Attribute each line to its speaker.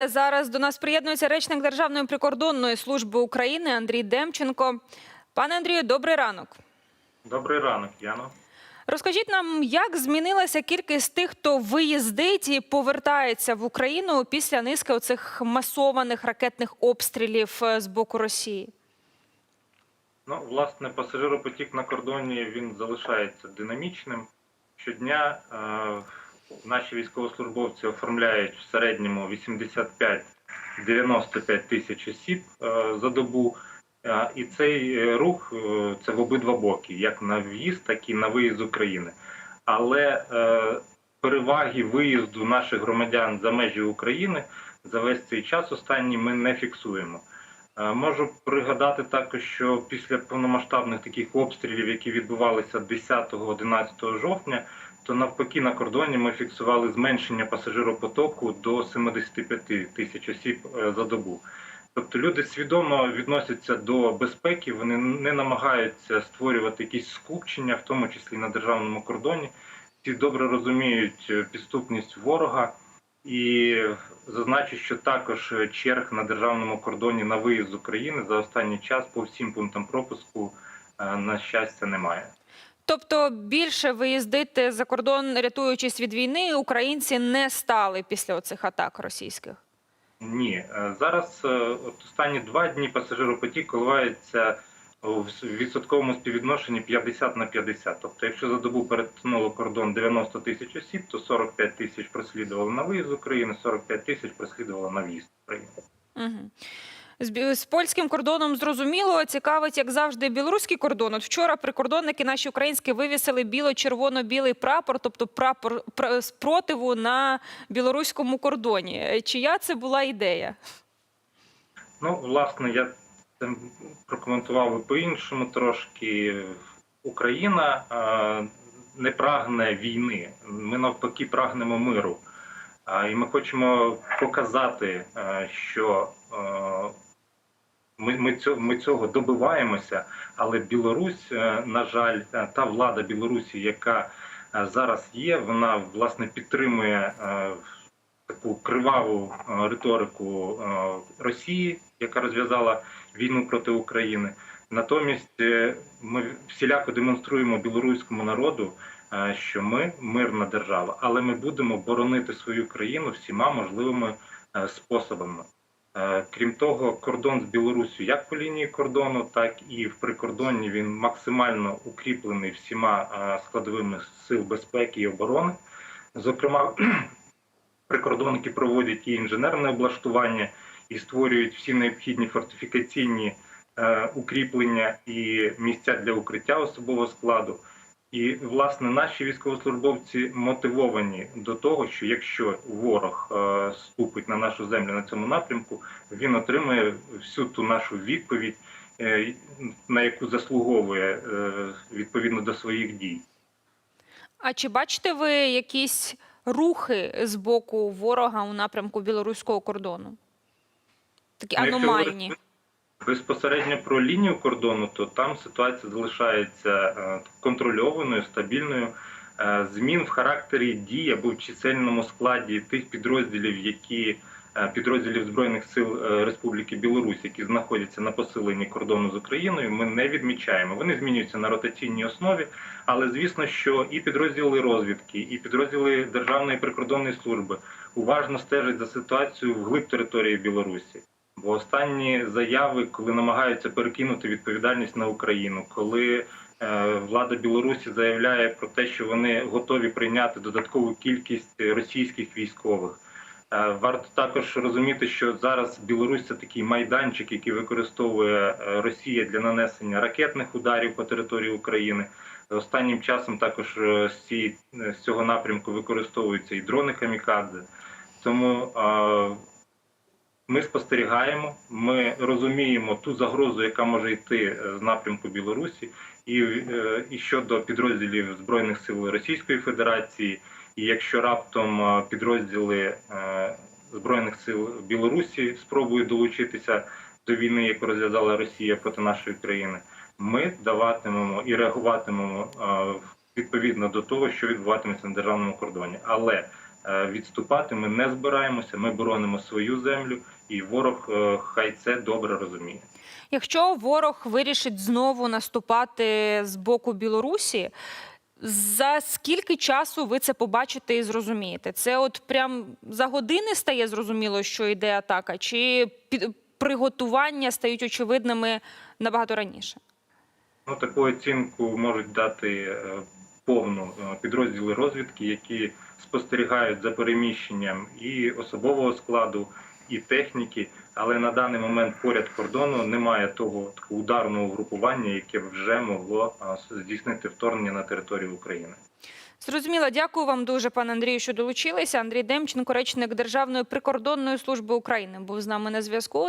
Speaker 1: Зараз до нас приєднується речник Державної прикордонної служби України Андрій Демченко. Пане Андрію, добрий ранок.
Speaker 2: Добрий ранок, Яно.
Speaker 1: Розкажіть нам, як змінилася кількість тих, хто виїздить і повертається в Україну після низки оцих масованих ракетних обстрілів е, з боку Росії?
Speaker 2: Ну, власне, пасажиропотік на кордоні він залишається динамічним. Щодня е, наші військовослужбовці оформляють в середньому 85-95 тисяч осіб е, за добу. Е, і цей е, рух це в обидва боки, як на в'їзд, так і на виїзд з України. Але переваги виїзду наших громадян за межі України за весь цей час останній ми не фіксуємо. Е, Можу пригадати також, що після повномасштабних таких обстрілів, які відбувалися 10-11 жовтня, то навпаки на кордоні ми фіксували зменшення пасажиропотоку до 75 тисяч осіб е, за добу. Тобто люди свідомо відносяться до безпеки, вони не намагаються створювати якісь скупчення, в тому числі на державному кордоні. Всі добре розуміють е, підступність ворога. І зазначу, що також черг на державному кордоні на виїзд з України за останній час по всім пунктам пропуску е, на щастя немає.
Speaker 1: Тобто більше виїздити за кордон, рятуючись від війни, українці не стали після оцих атак російських.
Speaker 2: Ні, Е, зараз е, от останні два дні пасажиропотік коливається у відсотковому співвідношенні 50 на 50. Тобто, якщо за добу перетнуло кордон 90 тисяч осіб, то 45 тисяч прослідувало на виїзд з України, 45 тисяч прослідувало на в'їзд в Україну.
Speaker 1: Угу. З, з польським кордоном зрозуміло, цікавить, як завжди, білоруський кордон. От вчора прикордонники наші українські вивісили біло-червоно-білий прапор, тобто прапор пр- спротиву на білоруському кордоні. Чия це була ідея?
Speaker 2: Ну, власне, я прокоментував би по-іншому трошки. Україна е, не прагне війни. Ми навпаки прагнемо миру. І ми хочемо показати, е, що е, ми, цього, ми цього добиваємося, але Білорусь, на жаль, та влада Білорусі, яка зараз є, вона власне підтримує таку криваву риторику Росії, яка розв'язала війну проти України. Натомість е, ми всіляко демонструємо білоруському народу, е, що ми мирна держава, але ми будемо боронити свою країну всіма можливими е, способами. Крім того, кордон з Білорусю як по лінії кордону, так і в прикордонні він максимально укріплений всіма складовими сил безпеки і оборони. Зокрема, прикордонники проводять і інженерне облаштування, і створюють всі необхідні фортифікаційні е, укріплення і місця для укриття особового складу. І власне наші військовослужбовці мотивовані до того, що якщо ворог е, ступить на нашу землю на цьому напрямку, він отримає всю ту нашу відповідь, е, на яку заслуговує відповідно до своїх дій.
Speaker 1: А чи бачите ви якісь рухи з боку ворога у напрямку білоруського кордону? Такі
Speaker 2: Ну,
Speaker 1: аномальні.
Speaker 2: Безпосередньо про лінію кордону, то там ситуація залишається е, контрольованою, стабільною. Е, Змін в характері дій або в чисельному складі тих підрозділів, які е, підрозділів збройних сил Республіки Білорусь, які знаходяться на посиленні кордону з Україною, ми не відмічаємо. Вони змінюються на ротаційній основі, але звісно, що і підрозділи розвідки, і підрозділи Державної прикордонної служби уважно стежать за ситуацією вглиб території Білорусі. Бо останні заяви, коли намагаються перекинути відповідальність на Україну, коли е, влада Білорусі заявляє про те, що вони готові прийняти додаткову кількість російських військових. Е, варто також розуміти, що зараз Білорусь це такий майданчик, який використовує е, Росія для нанесення ракетних ударів по території України. Останнім часом також з, цього напрямку використовуються і дрони камікадзе. Тому ми спостерігаємо, ми розуміємо ту загрозу, яка може йти е, з напрямку Білорусі, і, е, і щодо підрозділів збройних сил Російської Федерації. І якщо раптом е, підрозділи збройних сил Білорусі спробують долучитися до війни, яку розв'язала Росія проти нашої країни, ми даватимемо і реагуватимемо відповідно до того, що відбуватиметься на державному кордоні. Але відступати. Ми не збираємося. Ми боронимо свою землю, і ворог е, хай це добре розуміє.
Speaker 1: Якщо ворог вирішить знову наступати з боку Білорусі, за скільки часу ви це побачите і зрозумієте? Це от прям за години стає зрозуміло, що йде атака, чи приготування стають очевидними набагато раніше?
Speaker 2: Ну, таку оцінку можуть дати е, повну е, підрозділи розвідки, які спостерігають за переміщенням і особового складу, і техніки. Але на даний момент поряд кордону немає того такого ударного групування, яке б вже могло е, здійснити вторгнення на територію України.
Speaker 1: Зрозуміло, дякую вам дуже, пане Андрію, що долучилися. Андрій Демченко, речник Державної прикордонної служби України, був з нами на зв'язку.